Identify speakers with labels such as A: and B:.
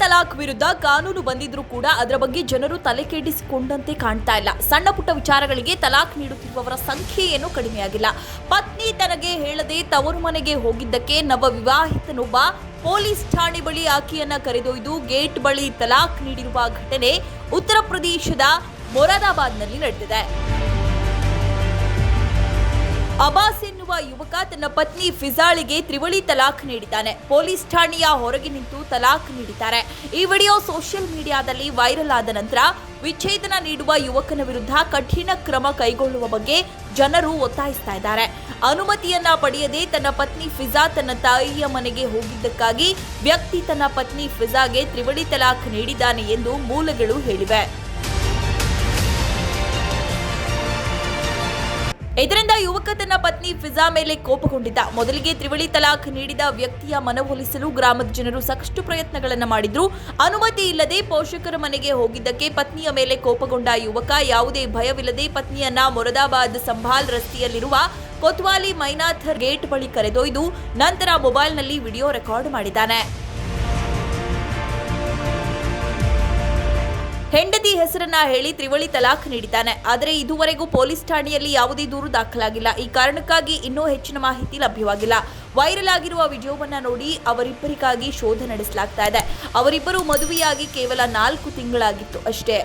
A: ತಲಾಖ್ ವಿರುದ್ಧ ಕಾನೂನು ಬಂದಿದ್ರೂ ಕೂಡ ಅದರ ಬಗ್ಗೆ ಜನರು ತಲೆ ಕೆಡಿಸಿಕೊಂಡಂತೆ ಕಾಣ್ತಾ ಇಲ್ಲ. ಸಣ್ಣ ಪುಟ್ಟ ವಿಚಾರಗಳಿಗೆ ತಲಾಖ್ ನೀಡುತ್ತಿರುವವರ ಸಂಖ್ಯೆ ಏನೂ ಕಡಿಮೆಯಾಗಿಲ್ಲ. ಪತ್ನಿ ತನಗೆ ಹೇಳದೆ ತವರು ಮನೆಗೆ ಹೋಗಿದ್ದಕ್ಕೆ ನವ ವಿವಾಹಿತನೊಬ್ಬ ಪೊಲೀಸ್ ಠಾಣೆ ಬಳಿ ಆಕೆಯನ್ನ ಕರೆದೊಯ್ದು ಗೇಟ್ ಬಳಿ ತಲಾಖ್ ನೀಡಿರುವ ಘಟನೆ ಉತ್ತರ ಪ್ರದೇಶದ ಮೊರಾದಾಬಾದ್ನಲ್ಲಿ ನಡೆದಿದೆ. ಅಬಾಸ್ ಎನ್ನುವ ಯುವಕ ತನ್ನ ಪತ್ನಿ ಫಿಜಾಳಿಗೆ ತ್ರಿವಳಿ ತಲಾಖ್ ನೀಡಿದ್ದಾನೆ. ಪೊಲೀಸ್ ಠಾಣೆಯ ಹೊರಗೆ ನಿಂತು ತಲಾಖ್ ನೀಡಿದ್ದಾರೆ. ಈ ವಿಡಿಯೋ ಸೋಷಿಯಲ್ ಮೀಡಿಯಾದಲ್ಲಿ ವೈರಲ್ ಆದ ನಂತರ ವಿಚ್ಛೇದನ ನೀಡುವ ಯುವಕನ ವಿರುದ್ಧ ಕಠಿಣ ಕ್ರಮ ಕೈಗೊಳ್ಳುವ ಬಗ್ಗೆ ಜನರು ಒತ್ತಾಯಿಸ್ತಾ ಇದ್ದಾರೆ. ಅನುಮತಿಯನ್ನ ಪಡೆಯದೆ ತನ್ನ ಪತ್ನಿ ಫಿಜಾ ತನ್ನ ತಾಯಿಯ ಮನೆಗೆ ಹೋಗಿದ್ದಕ್ಕಾಗಿ ವ್ಯಕ್ತಿ ತನ್ನ ಪತ್ನಿ ಫಿಜಾಗೆ ತ್ರಿವಳಿ ತಲಾಖ್ ನೀಡಿದ್ದಾನೆ ಎಂದು ಮೂಲಗಳು ಹೇಳಿವೆ. ಇದರಿಂದ ಯುವಕ ತನ್ನ ಪತ್ನಿ ಫಿಜಾ ಮೇಲೆ ಕೋಪಗೊಂಡಿದ್ದ. ಮೊದಲಿಗೆ ತ್ರಿವಳಿ ತಲಾಖ್ ನೀಡಿದ ವ್ಯಕ್ತಿಯ ಮನವೊಲಿಸಲು ಗ್ರಾಮದ ಜನರು ಸಾಕಷ್ಟು ಪ್ರಯತ್ನಗಳನ್ನು ಮಾಡಿದ್ರು. ಅನುಮತಿ ಇಲ್ಲದೆ ಪೋಷಕರ ಮನೆಗೆ ಹೋಗಿದ್ದಕ್ಕೆ ಪತ್ನಿಯ ಮೇಲೆ ಕೋಪಗೊಂಡ ಯುವಕ ಯಾವುದೇ ಭಯವಿಲ್ಲದೆ ಪತ್ನಿಯನ್ನ ಮೊರದಾಬಾದ್ ಸಂಭಾಲ್ ರಸ್ತೆಯಲ್ಲಿರುವ ಕೊತ್ವಾಲಿ ಮೈನಾಥರ್ ಗೇಟ್ ಬಳಿ ಕರೆದೊಯ್ದು, ನಂತರ ಮೊಬೈಲ್ನಲ್ಲಿ ವಿಡಿಯೋ ರೆಕಾರ್ಡ್ ಮಾಡಿದ್ದಾನೆ. ಹೆಂಡತಿ ಹೆಸರನ್ನ ಹೇಳಿ ತ್ರಿವಳಿ ತಲಾಖ್ ನೀಡಿದ್ದಾನೆ. ಆದರೆ ಇದುವರೆಗೂ ಪೊಲೀಸ್ ಠಾಣೆಯಲ್ಲಿ ಯಾವುದೇ ದೂರು ದಾಖಲಾಗಿಲ್ಲ. ಈ ಕಾರಣಕ್ಕಾಗಿ ಇನ್ನೂ ಹೆಚ್ಚಿನ ಮಾಹಿತಿ ಲಭ್ಯವಾಗಿಲ್ಲ. ವೈರಲ್ ಆಗಿರುವ ವಿಡಿಯೋವನ್ನ ನೋಡಿ ಅವರಿಬ್ಬರಿಗಾಗಿ ಶೋಧ ನಡೆಸಲಾಗ್ತಾ ಇದೆ. ಅವರಿಬ್ಬರು ಮದುವೆಯಾಗಿ ಕೇವಲ ನಾಲ್ಕು ತಿಂಗಳಾಗಿತ್ತು ಅಷ್ಟೇ.